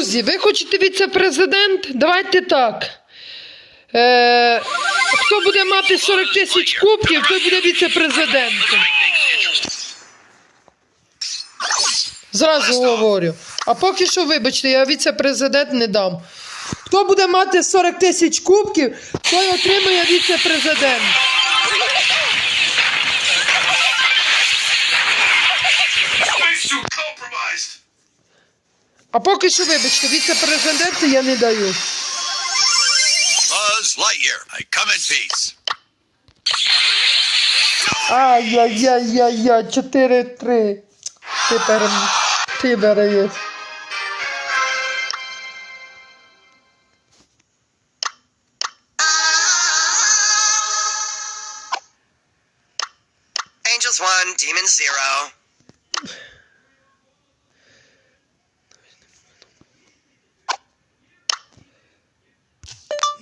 Друзі, ви хочете віце-президент? Давайте так. Е, хто буде мати 40 тисяч кубків, той буде віце-президентом. Зразу говорю. А поки що, вибачте, я віце-президент не дам. Хто буде мати 40 тисяч кубків, той отримує віце-президент. А поки що, вибачте, віце-президента я не даю. Buzz Lightyear, I come in peace. Ай-яй-яй-яй-яй, 4-3. Ти перем... Ти береш. Angels 1, Demons 0.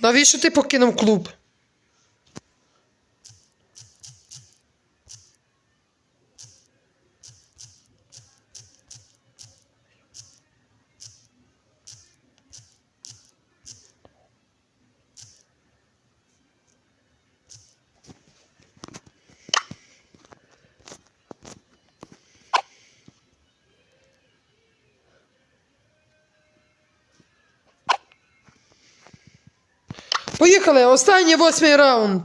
Навіщо ти покинув клуб? Поїхали, останній восьмий раунд.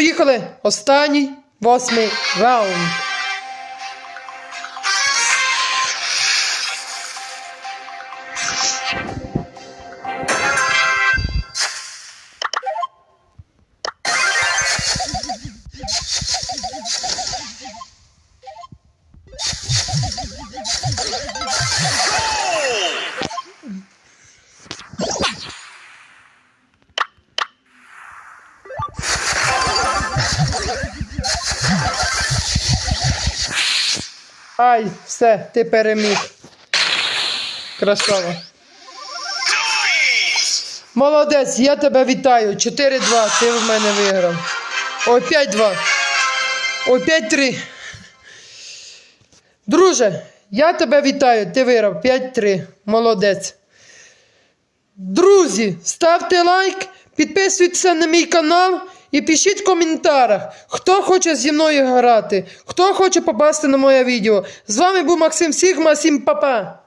Поїхали! Останній восьмий раунд. Ай, все, ти переміг. Красава. Молодець, я тебе вітаю. 4-2, ти в мене виграв. Ой, 5-2. Ой, 5-3. Друже, я тебе вітаю, ти виграв 5-3. Молодець. Друзі, ставте лайк, підписуйтеся на мій канал і пишіть в коментарях, хто хоче зі мною грати, хто хоче попасти на моє відео. З вами був Максим Сігма, всім па-па.